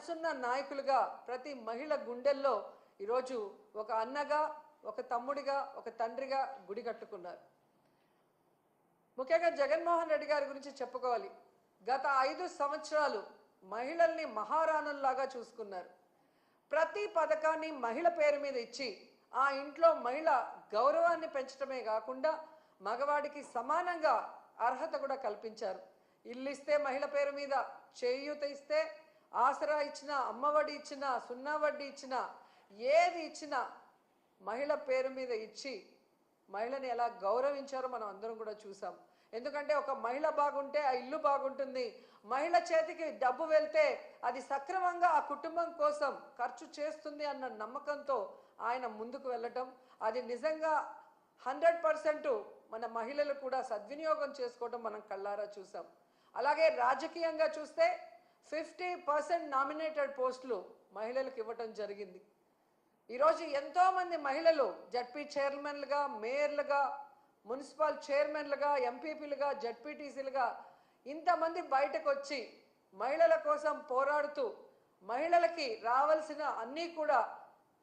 మనసున్న నాయకులుగా ప్రతి మహిళ గుండెల్లో ఈరోజు ఒక అన్నగా ఒక తమ్ముడిగా ఒక తండ్రిగా గుడి కట్టుకున్నారు. ముఖ్యంగా జగన్మోహన్ రెడ్డి గారి గురించి చెప్పుకోవాలి. గత ఐదు సంవత్సరాలు మహిళల్ని మహారాణుల్లాగా చూసుకున్నారు. ప్రతి పథకాన్ని మహిళ పేరు మీద ఇచ్చి ఆ ఇంట్లో మహిళ గౌరవాన్ని పెంచడమే కాకుండా మగవాడికి సమానంగా అర్హత కూడా కల్పించారు. ఇల్లు ఇస్తే మహిళ పేరు మీద చేయూత ఇస్తే ఆసరా ఇచ్చిన అమ్మఒడి ఇచ్చిన సున్నా వడ్డీ ఇచ్చిన ఏది ఇచ్చినా మహిళ పేరు మీద ఇచ్చి మహిళని ఎలా గౌరవించారో మనం అందరం కూడా చూసాం. ఎందుకంటే ఒక మహిళ బాగుంటే ఆ ఇల్లు బాగుంటుంది. మహిళ చేతికి డబ్బు వెళ్తే అది సక్రమంగా ఆ కుటుంబం కోసం ఖర్చు చేస్తుంది అన్న నమ్మకంతో ఆయన ముందుకు వెళ్ళటం అది నిజంగా హండ్రెడ్ పర్సెంట్ మన మహిళలు కూడా సద్వినియోగం చేసుకోవడం మనం కళ్ళారా చూసాం. అలాగే రాజకీయంగా చూస్తే ఫిఫ్టీ పర్సెంట్ నామినేటెడ్ పోస్టులు మహిళలకు ఇవ్వటం జరిగింది. ఈరోజు ఎంతోమంది మహిళలు జడ్పీ చైర్మన్లుగా మేయర్లుగా మున్సిపల్ చైర్మన్లుగా ఎంపీపీలుగా జడ్పీటీసీలుగా ఇంతమంది బయటకు వచ్చి మహిళల కోసం పోరాడుతూ మహిళలకి రావాల్సిన అన్నీ కూడా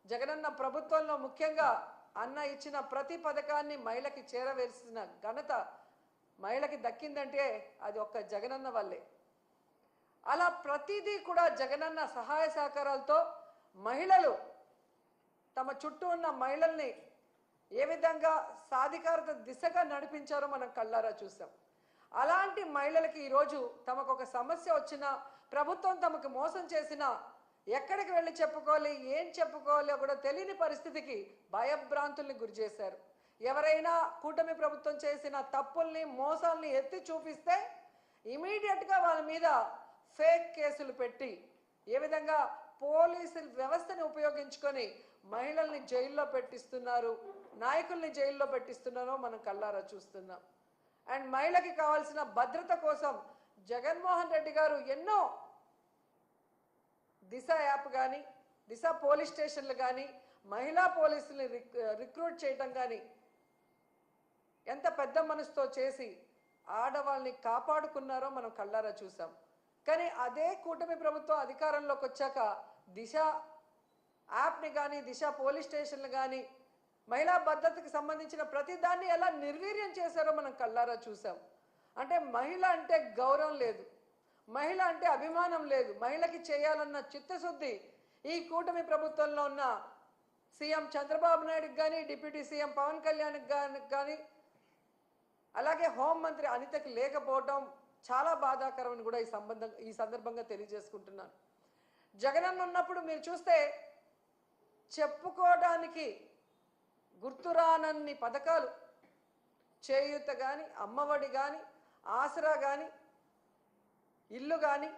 జగనన్న ప్రభుత్వంలో ముఖ్యంగా అన్న ఇచ్చిన ప్రతి పథకాన్ని మహిళకి చేరవేసిన ఘనత మహిళకి దక్కిందంటే అది ఒక్క జగనన్న వల్లే. అలా ప్రతిదీ కూడా జగనన్న సహాయ సహకారాలతో మహిళలు తమ చుట్టూ ఉన్న మహిళల్ని ఏ విధంగా సాధికారత దిశగా నడిపించారో మనం కళ్ళారా చూసాం. అలాంటి మహిళలకి ఈరోజు తమకు ఒక సమస్య వచ్చినా ప్రభుత్వం తమకు మోసం చేసినా ఎక్కడికి వెళ్ళి చెప్పుకోవాలి ఏం చెప్పుకోవాలో కూడా తెలియని పరిస్థితికి భయభ్రాంతుల్ని గురి చేశారు. ఎవరైనా కూటమి ప్రభుత్వం చేసిన తప్పుల్ని మోసాల్ని ఎత్తి చూపిస్తే ఇమీడియట్గా వాళ్ళ మీద ఫేక్ కేసులు పెట్టి ఏ విధంగా పోలీసు వ్యవస్థని ఉపయోగించుకొని మహిళల్ని జైల్లో పెట్టిస్తున్నారు నాయకుల్ని జైల్లో పెట్టిస్తున్నారో మనం కళ్ళారా చూస్తున్నాం. అండ్ మహిళకి కావాల్సిన భద్రత కోసం జగన్మోహన్ రెడ్డి గారు ఎన్నో దిశ యాప్ కానీ దిశ పోలీస్ స్టేషన్లు కానీ మహిళా పోలీసుల్ని రిక్రూట్ చేయటం కానీ ఎంత పెద్ద మనసుతో చేసి ఆడవాళ్ళని కాపాడుకున్నారో మనం కళ్ళారా చూసాం. కానీ అదే కూటమి ప్రభుత్వం అధికారంలోకి వచ్చాక దిశ యాప్ని కానీ దిశ పోలీస్ స్టేషన్లు కానీ మహిళా భద్రతకు సంబంధించిన ప్రతి దాన్ని ఎలా నిర్వీర్యం చేశారో మనం కళ్ళారా చూసాం. అంటే మహిళ అంటే గౌరవం లేదు. మహిళ అంటే అభిమానం లేదు. మహిళకి చేయాలన్న చిత్తశుద్ధి ఈ కూటమి ప్రభుత్వంలో ఉన్న సీఎం చంద్రబాబు నాయుడుకి కానీ డిప్యూటీ సీఎం పవన్ కళ్యాణ్కి కానీ కానీ అలాగే హోంమంత్రి అనితకి లేకపోవడం చాలా బాధాకరమని కూడా ఈ సంబంధం ఈ సందర్భంగా తెలియజేసుకుంటున్నాను. జగనన్న ఉన్నప్పుడు మీరు చూస్తే చెప్పుకోవడానికి గుర్తురానన్ని పథకాలు చేయూత కానీ అమ్మఒడి కానీ ఆసరా కానీ ఇల్లు కానీ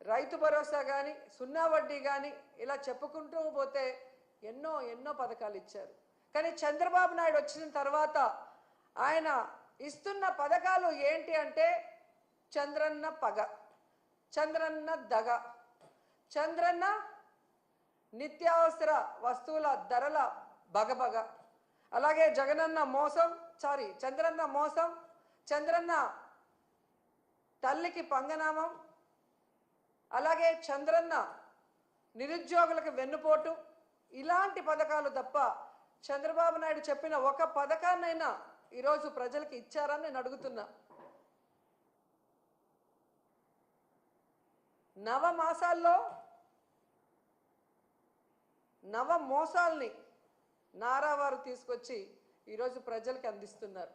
రైతు భరోసా కానీ సున్నా వడ్డీ కానీ ఇలా చెప్పుకుంటూ పోతే ఎన్నో ఎన్నో పథకాలు ఇచ్చారు. కానీ చంద్రబాబు నాయుడు వచ్చిన తర్వాత ఆయన ఇస్తున్న పథకాలు ఏంటి అంటే చంద్రన్న పగ చంద్రన్న దగ చంద్రన్న నిత్యావసర వస్తువుల ధరల బగబగ. అలాగే జగనన్న మోసం సారీ చంద్రన్న మోసం చంద్రన్న తల్లికి పంగనామం అలాగే చంద్రన్న నిరుద్యోగులకు వెన్నుపోటు. ఇలాంటి పథకాలు తప్ప చంద్రబాబు నాయుడు చెప్పిన ఒక పథకాన్నైనా ఈరోజు ప్రజలకు ఇచ్చారని నేను అడుగుతున్నా. నవ మాసాల్లో నవ మోసాల్ని నారావారు తీసుకొచ్చి ఈరోజు ప్రజలకు అందిస్తున్నారు.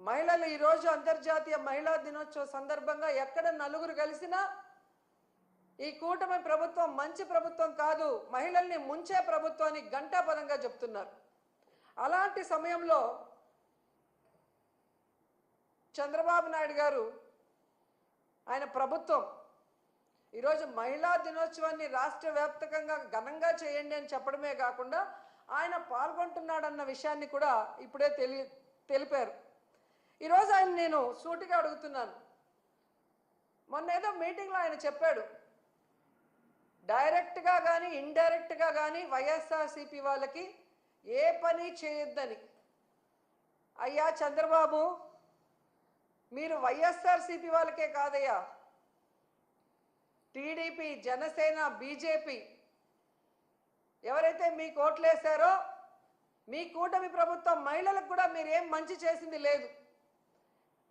మహిళలు ఈరోజు అంతర్జాతీయ మహిళా దినోత్సవ సందర్భంగా ఎక్కడ నలుగురు కలిసినా ఈ కూటమి ప్రభుత్వం మంచి ప్రభుత్వం కాదు మహిళల్ని ముంచే ప్రభుత్వాన్ని గంటాపదంగా చెప్తున్నారు. అలాంటి సమయంలో చంద్రబాబు నాయుడు గారు ఆయన ప్రభుత్వం ఈరోజు మహిళా దినోత్సవాన్ని రాష్ట్ర వ్యాప్తకంగా ఘనంగా చేయండి అని చెప్పడమే కాకుండా ఆయన పాల్గొంటున్నాడన్న విషయాన్ని కూడా ఇప్పుడే తెలి తెలిపారు. ఈరోజు ఆయన నేను సూటిగా అడుగుతున్నాను. మొన్న ఏదో మీటింగ్లో ఆయన చెప్పాడు డైరెక్ట్గా కానీ ఇండైరెక్ట్గా కానీ వైఎస్ఆర్సీపీ వాళ్ళకి ఏ పని చేయొద్దని. అయ్యా చంద్రబాబు మీరు వైఎస్ఆర్సీపీ వాళ్ళకే కాదయ్యా. టీడీపీ జనసేన బీజేపీ ఎవరైతే మీకు ఓట్లేశారో మీ కూటమి ప్రభుత్వం మహిళలకు కూడా మీరు ఏం మంచి చేసింది లేదు.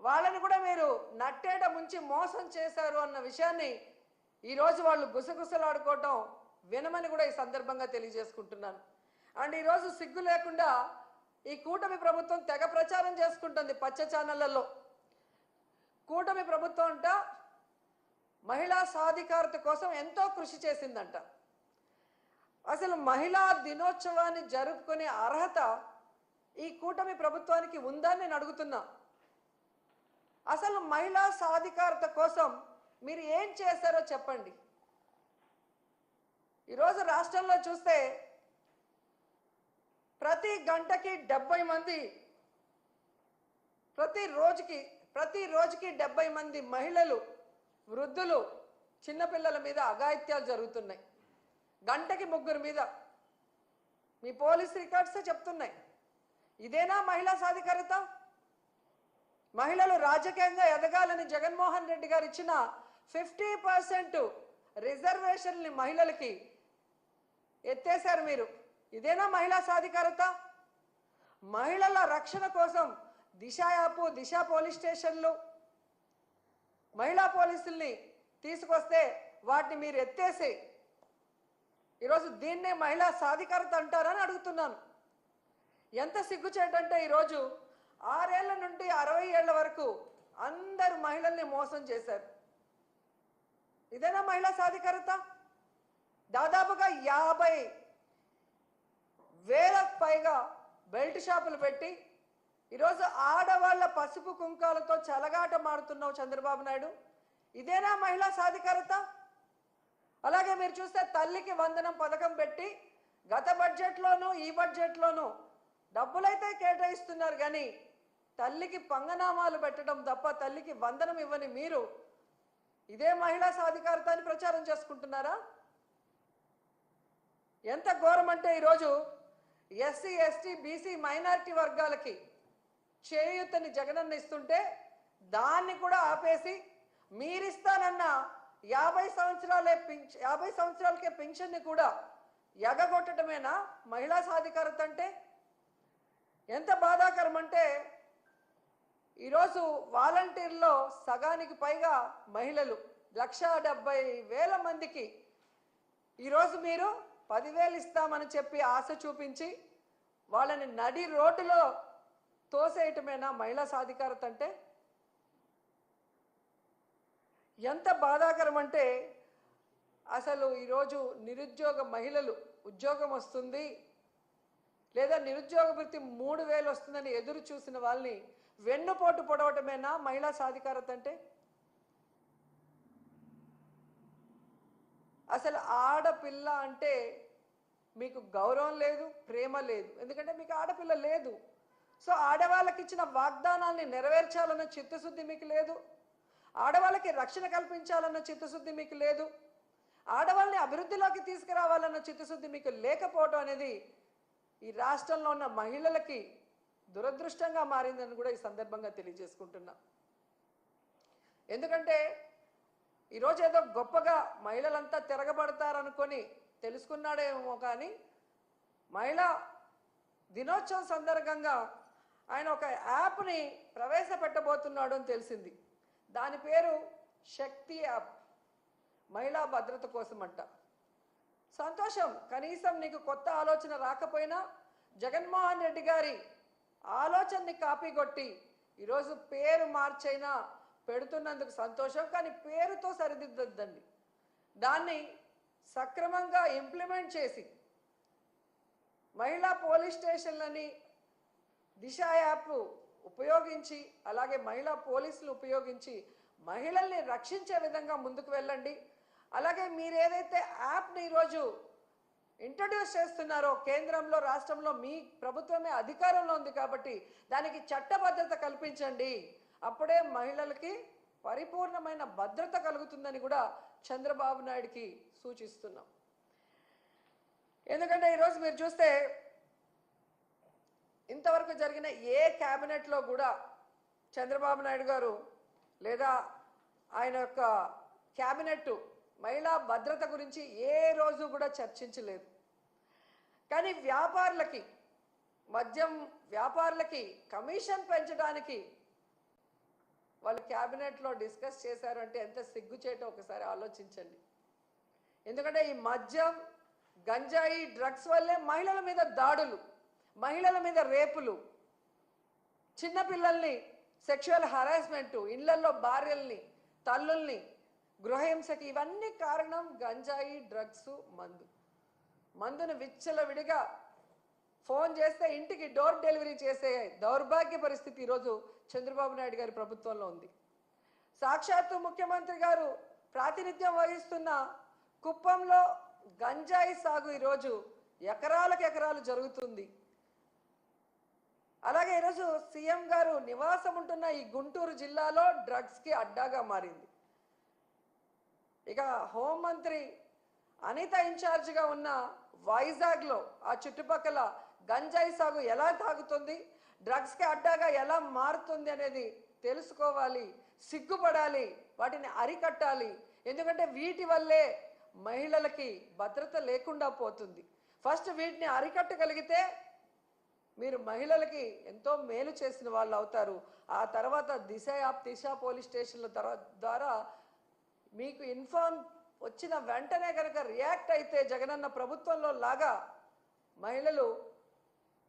వాళ్ళని కూడా మీరు నట్టేట ముంచి మోసం చేశారు అన్న విషయాన్ని ఈరోజు వాళ్ళు గుసగుసలాడుకోవటం వినమని కూడా ఈ సందర్భంగా తెలియజేసుకుంటున్నాను. అండ్ ఈరోజు సిగ్గు లేకుండా ఈ కూటమి ప్రభుత్వం తెగ ప్రచారం చేసుకుంటుంది పచ్చ ఛానళ్ళలో కూటమి ప్రభుత్వం అంట మహిళా సాధికారత కోసం ఎంతో కృషి చేసిందంట. అసలు మహిళా దినోత్సవాన్ని జరుపుకునే అర్హత ఈ కూటమి ప్రభుత్వానికి ఉందని నేను అడుగుతున్నా. అసలు మహిళా సాధికారత కోసం మీరు ఏం చేశారో చెప్పండి. ఈరోజు రాష్ట్రంలో చూస్తే ప్రతి గంటకి డెబ్బై మంది ప్రతి రోజుకి ప్రతి రోజుకి డెబ్బై మంది మహిళలు వృద్ధులు చిన్నపిల్లల మీద అఘాయిత్యాలు జరుగుతున్నాయి. గంటకి ముగ్గురు మీద మీ పోలీస్ రికార్డ్సే చెప్తున్నాయి. ఇదేనా మహిళా సాధికారత? మహిళలు రాజకీయంగా ఎదగాలని జగన్మోహన్ రెడ్డి గారు ఇచ్చిన ఫిఫ్టీ పర్సెంట్ రిజర్వేషన్ని మహిళలకి ఎత్తేశారు మీరు. ఇదేనా మహిళా సాధికారత? మహిళల రక్షణ కోసం దిశ యాప్ దిశ పోలీస్ స్టేషన్లు మహిళా పోలీసుల్ని తీసుకొస్తే వాటిని మీరు ఎత్తేసి ఈరోజు దీన్నే మహిళా సాధికారత అంటారని అడుగుతున్నాను. ఎంత సిగ్గుచేటంటే ఈరోజు ఆరేళ్ళ నుండి అరవై ఏళ్ళ వరకు అందరు మహిళల్ని మోసం చేశారు. ఇదేనా మహిళా సాధికారత? దాదాపుగా యాభై వేలకు పైగా బెల్ట్ షాపులు పెట్టి ఈరోజు ఆడవాళ్ళ పసుపు కుంకాలతో చెలగాట మారుతున్నావు చంద్రబాబు నాయుడు. ఇదేనా మహిళా సాధికారత? అలాగే మీరు చూస్తే తల్లికి వందనం పథకం పెట్టి గత బడ్జెట్లోనూ ఈ బడ్జెట్లోనూ డబ్బులైతే కేటాయిస్తున్నారు కానీ తల్లికి పంగనామాలు పెట్టడం తప్ప తల్లికి వందనం ఇవ్వని మీరు ఇదే మహిళా సాధికారత అని ప్రచారం చేసుకుంటున్నారా? ఎంత ఘోరం అంటే ఈరోజు ఎస్సీ ఎస్టీ బీసీ మైనారిటీ వర్గాలకి చేయూతని జగనన్న ఇస్తుంటే దాన్ని కూడా ఆపేసి మీరిస్తానన్న యాభై సంవత్సరాలే పింఛ యాభై సంవత్సరాలకే పెన్షన్ని కూడా ఎగగొట్టడమేనా మహిళా సాధికారత అంటే? ఎంత బాధాకరం అంటే ఈరోజు వాలంటీర్లో సగానికి పైగా మహిళలు లక్ష డెబ్బై వేల మందికి ఈరోజు మీరు పదివేలు ఇస్తామని చెప్పి ఆశ చూపించి వాళ్ళని నడి రోడ్డులో తోసేయటమేనా మహిళా సాధికారత అంటే? ఎంత బాధాకరం అంటే అసలు ఈరోజు నిరుద్యోగ మహిళలు ఉద్యోగం వస్తుంది లేదా నిరుద్యోగ వృత్తి మూడు వేలు వస్తుందని ఎదురు చూసిన వాళ్ళని వెన్నుపోటు పొడవటమేనా మహిళా సాధికారత అంటే? అసలు ఆడపిల్ల అంటే మీకు గౌరవం లేదు ప్రేమ లేదు. ఎందుకంటే మీకు ఆడపిల్ల లేదు. సో ఆడవాళ్ళకి ఇచ్చిన వాగ్దానాల్ని నెరవేర్చాలన్న చిత్తశుద్ధి మీకు లేదు. ఆడవాళ్ళకి రక్షణ కల్పించాలన్న చిత్తశుద్ధి మీకు లేదు. ఆడవాళ్ళని అభివృద్ధిలోకి తీసుకురావాలన్న చిత్తశుద్ధి మీకు లేకపోవడం అనేది ఈ రాష్ట్రంలో ఉన్న మహిళలకి దురదృష్టంగా మారిందని కూడా ఈ సందర్భంగా తెలియజేసుకుంటున్నా. ఎందుకంటే ఈరోజు ఏదో గొప్పగా మహిళలంతా తిరగబడతారనుకొని తెలుసుకున్నాడేమో కానీ మహిళా దినోత్సవం సందర్భంగా ఆయన ఒక యాప్ని ప్రవేశపెట్టబోతున్నాడు అని తెలిసింది. దాని పేరు శక్తి యాప్. మహిళా భద్రత కోసం అంట సంతోషం కనీసం నీకు కొత్త ఆలోచన రాకపోయినా జగన్మోహన్ రెడ్డి గారి ఆలోచనని కాపీ కొట్టి ఈరోజు పేరు మార్చైనా పెడుతున్నందుకు సంతోషం కానీ పేరుతో సరిదిద్దద్దండి. దాన్ని సక్రమంగా ఇంప్లిమెంట్ చేసి మహిళా పోలీస్ స్టేషన్లని దిశ యాప్ ఉపయోగించి అలాగే మహిళా పోలీసులు ఉపయోగించి మహిళల్ని రక్షించే విధంగా ముందుకు వెళ్ళండి. అలాగే మీరు ఏదైతే యాప్ని ఈరోజు ఇంట్రడ్యూస్ చేస్తున్నారో కేంద్రంలో రాష్ట్రంలో మీ ప్రభుత్వమే అధికారంలో ఉంది కాబట్టి దానికి చట్టభద్రత కల్పించండి. అప్పుడే మహిళలకి పరిపూర్ణమైన భద్రత కలుగుతుందని కూడా చంద్రబాబు నాయుడికి సూచిస్తున్నాం. ఎందుకంటే ఈరోజు మీరు చూస్తే ఇంతవరకు జరిగిన ఏ క్యాబినెట్లో కూడా చంద్రబాబు నాయుడు గారు లేదా ఆయన యొక్క క్యాబినెట్ మహిళా భద్రత గురించి ఏ రోజు కూడా చర్చించలేదు. కానీ వ్యాపారులకి మద్యం వ్యాపారులకి కమిషన్ పెంచడానికి వాళ్ళు క్యాబినెట్లో డిస్కస్ చేశారు అంటే ఎంత సిగ్గుచేటో ఒకసారి ఆలోచించండి. ఎందుకంటే ఈ మద్యం గంజాయి డ్రగ్స్ వల్లే మహిళల మీద దాడులు. మహిళల మీద రేపులు చిన్నపిల్లల్ని సెక్షువల్ హరాస్మెంటు ఇళ్ళలో భార్యల్ని తల్లుల్ని గృహహింసకి ఇవన్నీ కారణం గంజాయి డ్రగ్స్ మందు. మందును విచ్చలవిడిగా ఫోన్ చేస్తే ఇంటికి డోర్ డెలివరీ చేసే దౌర్భాగ్య పరిస్థితి ఈరోజు చంద్రబాబు నాయుడు గారి ప్రభుత్వంలో ఉంది. సాక్షాత్తు ముఖ్యమంత్రి గారు ప్రాతినిధ్యం వహిస్తున్న కుప్పంలో గంజాయి సాగు ఈరోజు ఎకరాలకు ఎకరాలు జరుగుతుంది. అలాగే ఈరోజు సీఎం గారు నివాసం ఉంటున్న ఈ గుంటూరు జిల్లాలో డ్రగ్స్కి అడ్డాగా మారింది. ఇక హోంమంత్రి అనిత ఇన్ఛార్జిగా ఉన్న వైజాగ్లో ఆ చుట్టుపక్కల గంజాయి సాగు ఎలా తాగుతుంది డ్రగ్స్కి అడ్డాగా ఎలా మారుతుంది అనేది తెలుసుకోవాలి సిగ్గుపడాలి వాటిని అరికట్టాలి. ఎందుకంటే వీటి వల్లే మహిళలకి భద్రత లేకుండా పోతుంది. ఫస్ట్ వీటిని అరికట్టగలిగితే మీరు మహిళలకి ఎంతో మేలు చేసిన వాళ్ళు అవుతారు. ఆ తర్వాత దిశ యాప్ దిశ పోలీస్ స్టేషన్ల ద్వారా మీకు ఇన్ఫార్మ్ వచ్చిన వెంటనే కనుక రియాక్ట్ అయితే జగనన్న ప్రభుత్వంలో లాగా మహిళలు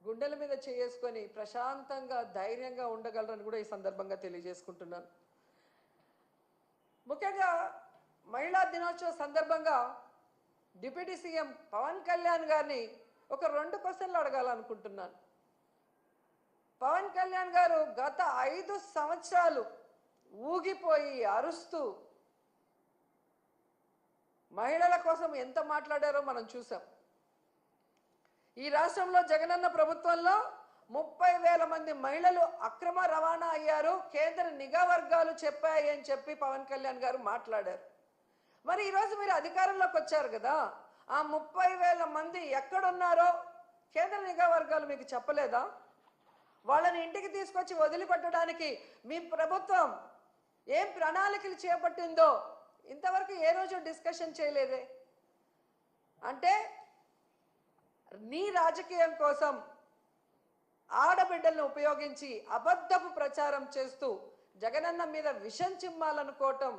గుండెల మీద చేసుకొని ప్రశాంతంగా ధైర్యంగా ఉండగలరని కూడా ఈ సందర్భంగా తెలియజేసుకుంటున్నాను. ముఖ్యంగా మహిళా దినోత్సవ సందర్భంగా డిప్యూటీ సీఎం పవన్ కళ్యాణ్ గారిని ఒక రెండు క్వశ్చన్లు అడగాలనుకుంటున్నాను. పవన్ కళ్యాణ్ గారు గత ఐదు సంవత్సరాలు ఊగిపోయి అరుస్తూ మహిళల కోసం ఎంత మాట్లాడారో మనం చూసాం. ఈ రాష్ట్రంలో జగనన్న ప్రభుత్వంలో ముప్పై వేల మంది మహిళలు అక్రమ రవాణా అయ్యారు. కేంద్ర నిఘా వర్గాలు చెప్పాయి అని చెప్పి పవన్ కళ్యాణ్ గారు మాట్లాడారు. మరి ఈరోజు మీరు అధికారంలోకి వచ్చారు కదా. ఆ ముప్పై వేల మంది ఎక్కడున్నారో కేంద్ర నిఘా వర్గాలు మీకు చెప్పలేదా? వాళ్ళని ఇంటికి తీసుకొచ్చి వదిలిపెట్టడానికి మీ ప్రభుత్వం ఏం ప్రణాళికలు చేపట్టిందో ఇంతవరకు ఏ రోజు డిస్కషన్ చేయలేదే. అంటే నీ రాజకీయం కోసం ఆడబిడ్డలను ఉపయోగించి అబద్ధపు ప్రచారం చేస్తూ జగనన్న మీద విషం చిమ్మాలనుకోవటం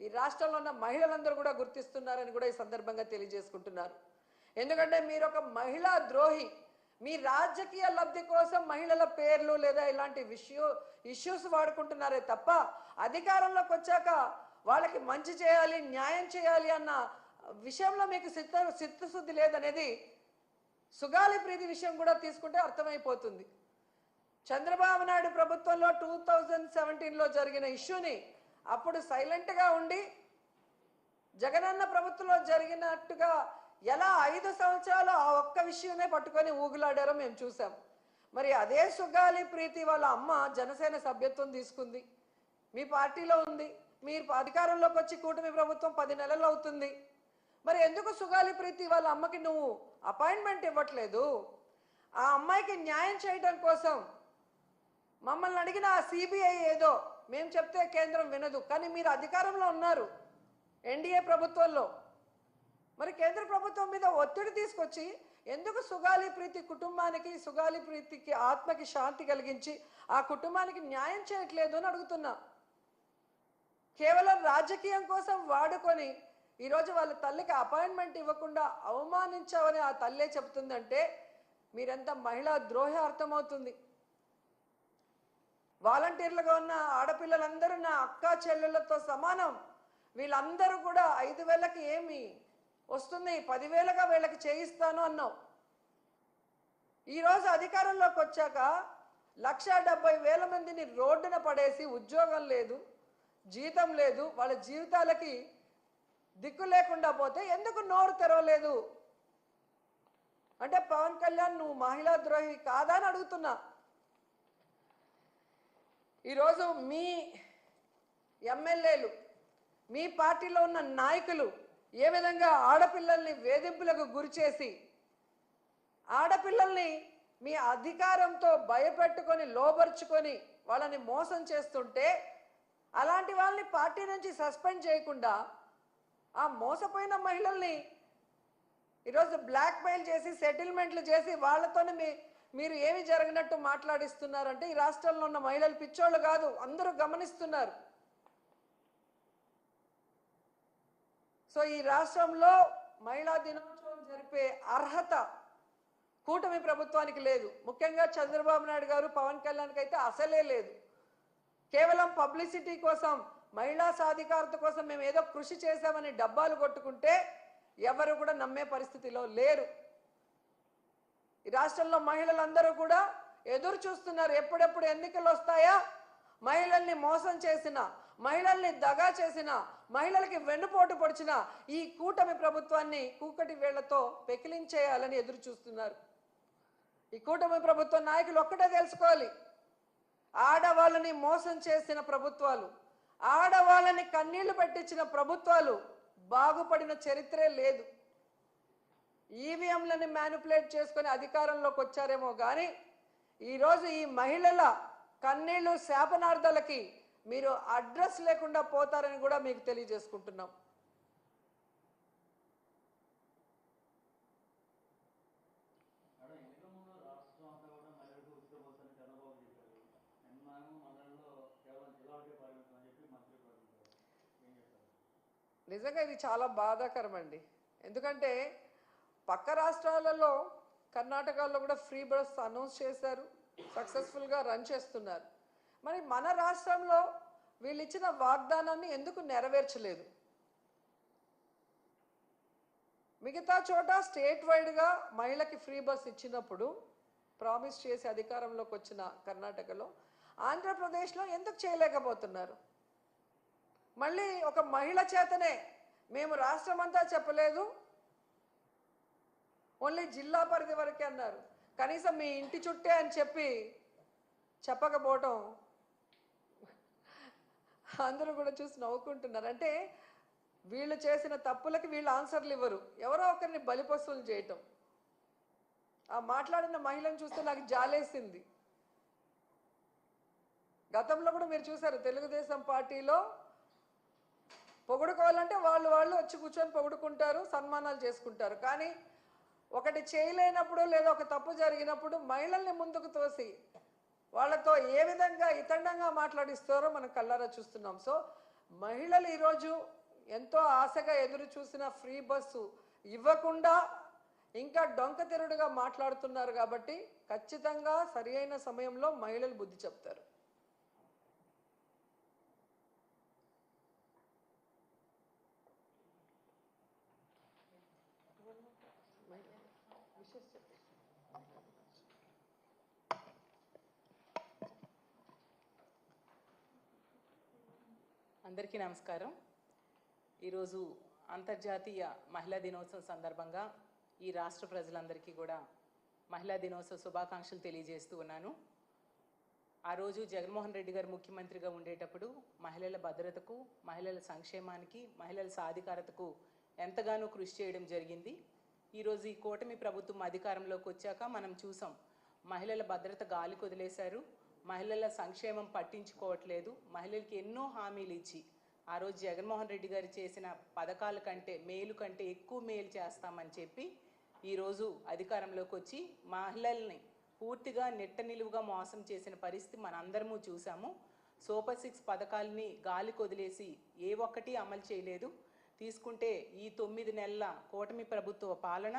ఈ రాష్ట్రంలో ఉన్న మహిళలందరూ కూడా గుర్తిస్తున్నారని కూడా ఈ సందర్భంగా తెలియజేసుకుంటున్నారు. ఎందుకంటే మీరు ఒక మహిళా ద్రోహి మీ రాజకీయ లబ్ధి కోసం మహిళల పేర్లు లేదా ఇలాంటి విషయూ ఇష్యూస్ వాడుకుంటున్నారే తప్ప అధికారంలోకి వచ్చాక వాళ్ళకి మంచి చేయాలి న్యాయం చేయాలి అన్న విషయంలో మీకు సిద్ధ చిత్తశుద్ధి లేదనేది సుగాలి ప్రీతి విషయం కూడా తీసుకుంటే అర్థమైపోతుంది. చంద్రబాబు నాయుడు ప్రభుత్వంలో టూ థౌజండ్ సెవెంటీన్లో జరిగిన ఇష్యూని అప్పుడు సైలెంట్గా ఉండి జగనన్న ప్రభుత్వంలో జరిగినట్టుగా ఎలా ఐదు సంవత్సరాలు ఆ ఒక్క విషయమే పట్టుకొని ఊగులాడారో మేము చూసాం మరి అదే సుగాలి ప్రీతి వాళ్ళ అమ్మ జనసేన సభ్యత్వం తీసుకుంది. మీ పార్టీలో ఉంది. మీరు అధికారంలోకి వచ్చి కూటమి ప్రభుత్వం పది నెలలు అవుతుంది. మరి ఎందుకు సుగాలి ప్రీతి వాళ్ళ అమ్మకి నువ్వు అపాయింట్మెంట్ ఇవ్వట్లేదు? ఆ అమ్మాయికి న్యాయం చేయడం కోసం మమ్మల్ని అడిగిన ఆ సిబిఐ ఏదో మేము చెప్తే కేంద్రం వినదు. కానీ మీరు అధికారంలో ఉన్నారు. ఎన్డీఏ ప్రభుత్వంలో. మరి కేంద్ర ప్రభుత్వం మీద ఒత్తిడి తీసుకొచ్చి ఎందుకు సుగాలి ప్రీతి కుటుంబానికి సుగాలి ప్రీతికి ఆత్మకి శాంతి కలిగించి ఆ కుటుంబానికి న్యాయం చేయట్లేదు అని అడుగుతున్నా. కేవలం రాజకీయం కోసం వాడుకొని ఈరోజు వాళ్ళ తల్లికి అపాయింట్మెంట్ ఇవ్వకుండా అవమానించావని ఆ తల్లే చెబుతుందంటే మీరంతా మహిళా ద్రోహి అర్థమవుతుంది. వాలంటీర్లుగా ఉన్న ఆడపిల్లలందరూ నా అక్క చెల్లెళ్ళతో సమానం. వీళ్ళందరూ కూడా ఐదు వేలకి ఏమి వస్తుంది పదివేలుగా వీళ్ళకి చేయిస్తాను అన్నావు. ఈరోజు అధికారంలోకి వచ్చాక లక్ష డెబ్బై వేల మందిని రోడ్డున పడేసి ఉద్యోగం లేదు జీతం లేదు వాళ్ళ జీవితాలకి దిక్కు లేకుండా పోతే ఎందుకు నోరు తెరవలేదు? అంటే పవన్ కళ్యాణ్ నువ్వు మహిళా ద్రోహి కాదా అని అడుగుతున్నా. ఈరోజు మీ ఎమ్మెల్యేలు మీ పార్టీలో ఉన్న నాయకులు ఏ విధంగా ఆడపిల్లల్ని వేధింపులకు గురిచేసి ఆడపిల్లల్ని మీ అధికారంతో భయపెట్టుకొని లోబరుచుకొని వాళ్ళని మోసం చేస్తుంటే అలాంటి వాళ్ళని పార్టీ నుంచి సస్పెండ్ చేయకుండా ఆ మోసపోయిన మహిళల్ని ఈరోజు బ్లాక్ మెయిల్ చేసి సెటిల్మెంట్లు చేసి వాళ్ళతోనే మీ మీరు ఏమి జరిగినట్టు మాట్లాడిస్తున్నారంటే ఈ రాష్ట్రంలో ఉన్న మహిళలు పిచ్చోళ్ళు కాదు అందరూ గమనిస్తున్నారు. సో ఈ రాష్ట్రంలో మహిళా దినోత్సవం జరిపే అర్హత కూటమి ప్రభుత్వానికి లేదు. ముఖ్యంగా చంద్రబాబు నాయుడు గారు పవన్ కళ్యాణ్కి అయితే అసలే లేదు. కేవలం పబ్లిసిటీ కోసం మహిళా సాధికారత కోసం మేము ఏదో కృషి చేశామని డబ్బాలు కొట్టుకుంటే ఎవరు కూడా నమ్మే పరిస్థితిలో లేరు. ఈ రాష్ట్రంలో మహిళలందరూ కూడా ఎదురు చూస్తున్నారు. ఎప్పుడెప్పుడు ఎన్నికలు వస్తాయా? మహిళల్ని మోసం చేసిన మహిళల్ని దగా చేసిన మహిళలకి వెన్నుపోటు పొడిచిన ఈ కూటమి ప్రభుత్వాన్ని కూకటి వేళ్ళతో పెకిలించేయాలని ఎదురు చూస్తున్నారు. ఈ కూటమి ప్రభుత్వ నాయకులు ఒక్కటే తెలుసుకోవాలి. ఆడవాళ్ళని మోసం చేసిన ప్రభుత్వాలు ఆడవాళ్ళని కన్నీళ్ళు పెట్టించిన ప్రభుత్వాలు బాగుపడిన చరిత్రే లేదు. ఈవీఎంలని మ్యానిపులేట్ చేసుకొని అధికారంలోకి వచ్చారేమో కానీ ఈరోజు ఈ మహిళల కన్నీళ్ళు శాపనార్థాలకి మీరు అడ్రస్ లేకుండా పోతారని కూడా మీకు తెలియజేసుకుంటున్నాం. నిజంగా ఇది చాలా బాధాకరం అండి. ఎందుకంటే పక్క రాష్ట్రాలలో కర్ణాటకలో కూడా ఫ్రీ బస్ అనౌన్స్ చేశారు. సక్సెస్ఫుల్గా రన్ చేస్తున్నారు. మరి మన రాష్ట్రంలో వీళ్ళు ఇచ్చిన వాగ్దానాన్ని ఎందుకు నెరవేర్చలేదు? మిగతా చోట స్టేట్ వైడ్గా మహిళకి ఫ్రీ బస్ ఇచ్చినప్పుడు ప్రామిస్ చేసి అధికారంలోకి వచ్చిన కర్ణాటకలో ఆంధ్రప్రదేశ్లో ఎందుకు చేయలేకపోతున్నారు? మళ్ళీ ఒక మహిళ చేతనే మేము రాష్ట్రం అంతా చెప్పలేదు. ఓన్లీ జిల్లా పరిధి వరకే అన్నారు. కనీసం మీ ఇంటి చుట్టే అని చెప్పి చెప్పకపోవటం అందరూ కూడా చూసి నవ్వుకుంటున్నారు. అంటే వీళ్ళు చేసిన తప్పులకి వీళ్ళు ఆన్సర్లు ఇవ్వరు. ఎవరో ఒకరిని బలిపశువులు చేయటం. ఆ మాట్లాడిన మహిళను చూస్తే నాకు జాలేసింది. గతంలో కూడా మీరు చూసారు తెలుగుదేశం పార్టీలో పొగుడుకోవాలంటే వాళ్ళు వాళ్ళు వచ్చి కూర్చొని పొగుడుకుంటారు సన్మానాలు చేసుకుంటారు. కానీ ఒకటి చేయలేనప్పుడు లేదా ఒక తప్పు జరిగినప్పుడు మహిళల్ని ముందుకు తోసి వాళ్ళతో ఏ విధంగా ఇతండంగా మాట్లాడిస్తారో మనం కల్లారా చూస్తున్నాం. సో మహిళలు ఈరోజు ఎంతో ఆశగా ఎదురు చూసిన ఫ్రీ బస్సు ఇవ్వకుండా ఇంకా డొంక తెరుడుగా మాట్లాడుతున్నారు కాబట్టి ఖచ్చితంగా సరి అయిన సమయంలో మహిళలు బుద్ధి చెప్తారు. అందరికీ నమస్కారం. ఈరోజు అంతర్జాతీయ మహిళా దినోత్సవం సందర్భంగా ఈ రాష్ట్ర ప్రజలందరికీ కూడా మహిళా దినోత్సవ శుభాకాంక్షలు తెలియజేస్తూ ఉన్నాను. ఆ రోజు జగన్మోహన్ రెడ్డి గారు ముఖ్యమంత్రిగా ఉండేటప్పుడు మహిళల భద్రతకు మహిళల సంక్షేమానికి మహిళల సాధికారతకు ఎంతగానో కృషి చేయడం జరిగింది. ఈరోజు ఈ కూటమి ప్రభుత్వం అధికారంలోకి వచ్చాక మనం చూసాం మహిళల భద్రత గాలి కొదిలేశారు మహిళల సంక్షేమం పట్టించుకోవట్లేదు. మహిళలకి ఎన్నో హామీలు ఇచ్చి ఆ రోజు జగన్మోహన్ రెడ్డి గారు చేసిన పథకాల కంటే మేలు కంటే ఎక్కువ మేలు చేస్తామని చెప్పి ఈరోజు అధికారంలోకి వచ్చి మహిళల్ని పూర్తిగా నిట్ట నిలువుగా మోసం చేసిన పరిస్థితి మనందరము చూసాము. సూపర్ సిక్స్ పథకాలని గాలి కొదిలేసి ఏ ఒక్కటి అమలు చేయలేదు. తీసుకుంటే ఈ తొమ్మిది నెలల కూటమి ప్రభుత్వ పాలన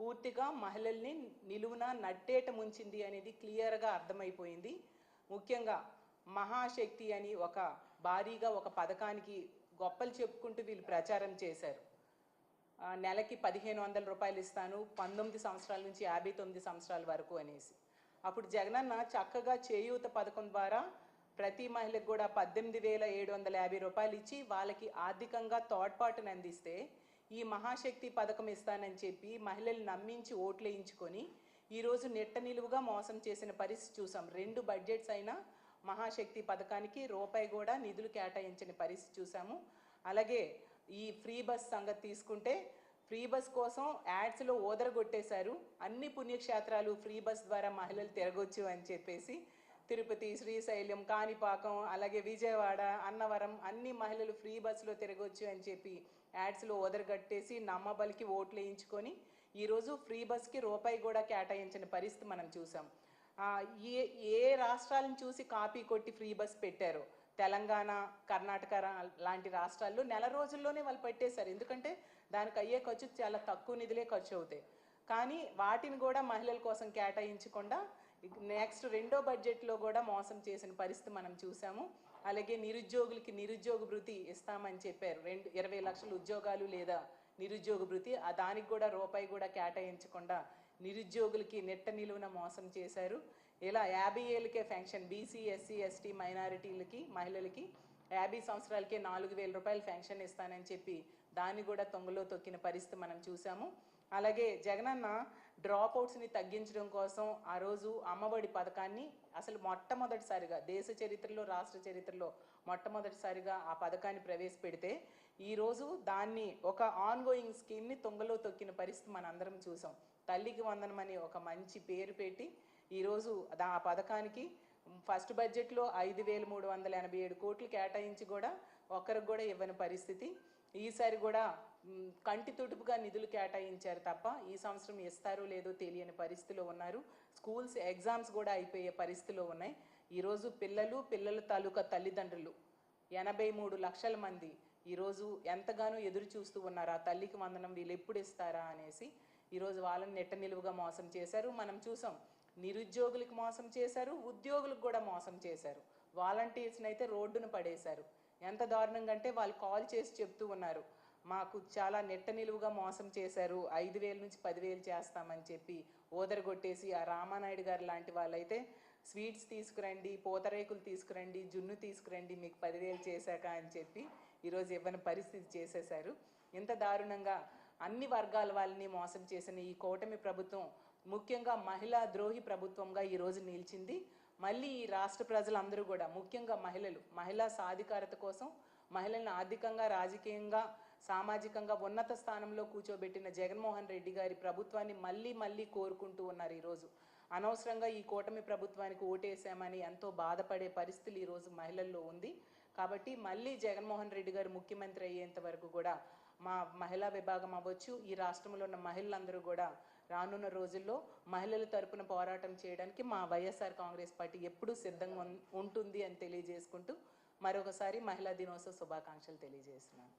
పూర్తిగా మహిళల్ని నిలువున నట్టేట ముంచింది అనేది క్లియర్గా అర్థమైపోయింది. ముఖ్యంగా మహాశక్తి అని ఒక భారీగా ఒక పథకానికి గొప్పలు చెప్పుకుంటూ వీళ్ళు ప్రచారం చేశారు. నెలకి పదిహేను వందల రూపాయలు ఇస్తాను పంతొమ్మిది సంవత్సరాల నుంచి యాభై తొమ్మిది సంవత్సరాల వరకు అనేసి. అప్పుడు జగనన్న చక్కగా చేయూత పథకం ద్వారా ప్రతి మహిళకు కూడా పద్దెనిమిది వేల ఏడు వందల యాభై రూపాయలు ఇచ్చి వాళ్ళకి ఆర్థికంగా తోడ్పాటును అందిస్తే ఈ మహాశక్తి పథకం ఇస్తానని చెప్పి మహిళలు నమ్మించి ఓట్లు వేయించుకొని ఈరోజు నెట్ట నిలువుగా మోసం చేసిన పరిస్థితి చూసాం. రెండు బడ్జెట్స్ అయినా మహాశక్తి పథకానికి రూపాయి కూడా నిధులు కేటాయించని పరిస్థితి చూసాము. అలాగే ఈ ఫ్రీ బస్ సంగతి తీసుకుంటే ఫ్రీ బస్ కోసం యాడ్స్లో ఓదరగొట్టేశారు. అన్ని పుణ్యక్షేత్రాలు ఫ్రీ బస్ ద్వారా మహిళలు తిరగొచ్చు అని చెప్పేసి తిరుపతి శ్రీశైలం కాణిపాకం అలాగే విజయవాడ అన్నవరం అన్ని మహిళలు ఫ్రీ బస్సులో తిరగొచ్చు అని చెప్పి యాడ్స్లో ఓదరగట్టేసి నమ్మబలికి ఓట్లు వేయించుకొని ఈరోజు ఫ్రీ బస్కి రూపాయి కూడా కేటాయించిన పరిస్థితి మనం చూసాం. ఏ ఏ రాష్ట్రాలను చూసి కాపీ కొట్టి ఫ్రీ బస్ పెట్టారో? తెలంగాణ కర్ణాటక లాంటి రాష్ట్రాల్లో నెల రోజుల్లోనే వాళ్ళు పెట్టేశారు. ఎందుకంటే దానికి అయ్యే ఖర్చు చాలా తక్కువ నిధులే ఖర్చు అవుతాయి. కానీ వాటిని కూడా మహిళల కోసం కేటాయించకుండా నెక్స్ట్ రెండో బడ్జెట్లో కూడా మోసం చేసిన పరిస్థితి మనం చూసాము. అలాగే నిరుద్యోగులకి నిరుద్యోగ భృతి ఇస్తామని చెప్పారు. రెండు ఇరవై లక్షల ఉద్యోగాలు లేదా నిరుద్యోగ భృతి దానికి కూడా రూపాయి కూడా కేటాయించకుండా నిరుద్యోగులకి నెట్ట నిలువున మోసం చేశారు. ఇలా యాభై ఏళ్ళకే ఫ్యాంక్షన్ బీసీ ఎస్సీ ఎస్టీ మైనారిటీలకి మహిళలకి యాభై సంవత్సరాలకే నాలుగు వేల రూపాయలు ఫ్యాంక్షన్ ఇస్తానని చెప్పి దాన్ని కూడా తొంగలో తొక్కిన పరిస్థితి మనం చూసాము అలాగే జగనన్న డ్రాప్ అవుట్స్ని తగ్గించడం కోసం ఆ రోజు అమ్మఒడి పథకాన్ని అసలు మొట్టమొదటిసారిగా దేశ చరిత్రలో రాష్ట్ర చరిత్రలో మొట్టమొదటిసారిగా ఆ పథకాన్ని ప్రవేశపెడితే ఈరోజు దాన్ని ఒక ఆన్గోయింగ్ స్కీమ్ని తొంగలో తొక్కిన పరిస్థితి మనందరం చూసాం తల్లికి వందనం ఒక మంచి పేరు పెట్టి ఈరోజు దా ఆ పథకానికి ఫస్ట్ బడ్జెట్లో ఐదు వేల మూడు వందల ఎనభై ఏడు కోట్లు కేటాయించి కూడా ఒక్కరికి కూడా ఇవ్వని పరిస్థితి. ఈసారి కూడా కంటి తుడుపుగా నిధులు కేటాయించారు తప్ప ఈ సంవత్సరం ఇస్తారో లేదో తెలియని పరిస్థితిలో ఉన్నారు. స్కూల్స్ ఎగ్జామ్స్ కూడా అయిపోయే పరిస్థితిలో ఉన్నాయి. ఈరోజు పిల్లలు పిల్లల తాలూకా తల్లిదండ్రులు ఎనభై మూడు లక్షల మంది ఈరోజు ఎంతగానో ఎదురు చూస్తూ ఉన్నారు. ఆ తల్లికి వందనం వీళ్ళు ఎప్పుడు ఇస్తారా అనేసి ఈరోజు వాళ్ళని నెట్ట నిలువుగా మోసం చేశారు. మనం చూసాం నిరుద్యోగులకు మోసం చేశారు ఉద్యోగులకు కూడా మోసం చేశారు. వాలంటీర్స్ని అయితే రోడ్డును పడేశారు. ఎంత దారుణంగా అంటే వాళ్ళు కాల్ చేసి చెప్తూ ఉన్నారు మాకు చాలా నెట్ట నిలువుగా మోసం చేశారు ఐదు వేల నుంచి పదివేలు చేస్తామని చెప్పి ఓదరగొట్టేసి ఆ రామానాయుడు గారు లాంటి వాళ్ళైతే స్వీట్స్ తీసుకురండి పూతరేకులు తీసుకురండి జున్ను తీసుకురండి మీకు పదివేలు చేశాక అని చెప్పి ఈరోజు ఇవ్వని పరిస్థితి చేసేశారు. ఇంత దారుణంగా అన్ని వర్గాల వాళ్ళని మోసం చేసిన ఈ కూటమి ప్రభుత్వం ముఖ్యంగా మహిళా ద్రోహి ప్రభుత్వంగా ఈరోజు నిలిచింది. మళ్ళీ ఈ రాష్ట్ర ప్రజలందరూ కూడా ముఖ్యంగా మహిళలు మహిళా సాధికారత కోసం మహిళలను ఆర్థికంగా రాజకీయంగా సామాజికంగా ఉన్నత స్థానంలో కూర్చోబెట్టిన జగన్మోహన్ రెడ్డి గారి ప్రభుత్వాన్ని మళ్ళీ మళ్ళీ కోరుకుంటూ ఉన్నారు ఈరోజు అనవసరంగా ఈ కూటమి ప్రభుత్వానికి ఓటేసామని ఎంతో బాధపడే పరిస్థితులు ఈరోజు మహిళల్లో ఉంది. కాబట్టి మళ్ళీ జగన్మోహన్ రెడ్డి గారు ముఖ్యమంత్రి అయ్యేంత వరకు కూడా మా మహిళా విభాగం అవ్వచ్చు ఈ రాష్ట్రంలో ఉన్న మహిళలందరూ కూడా రానున్న రోజుల్లో మహిళల తరపున పోరాటం చేయడానికి మా వైఎస్ఆర్ కాంగ్రెస్ పార్టీ ఎప్పుడూ సిద్ధంగా ఉంటుంది అని తెలియజేసుకుంటూ మరొకసారి మహిళా దినోత్సవ శుభాకాంక్షలు తెలియజేస్తున్నాను.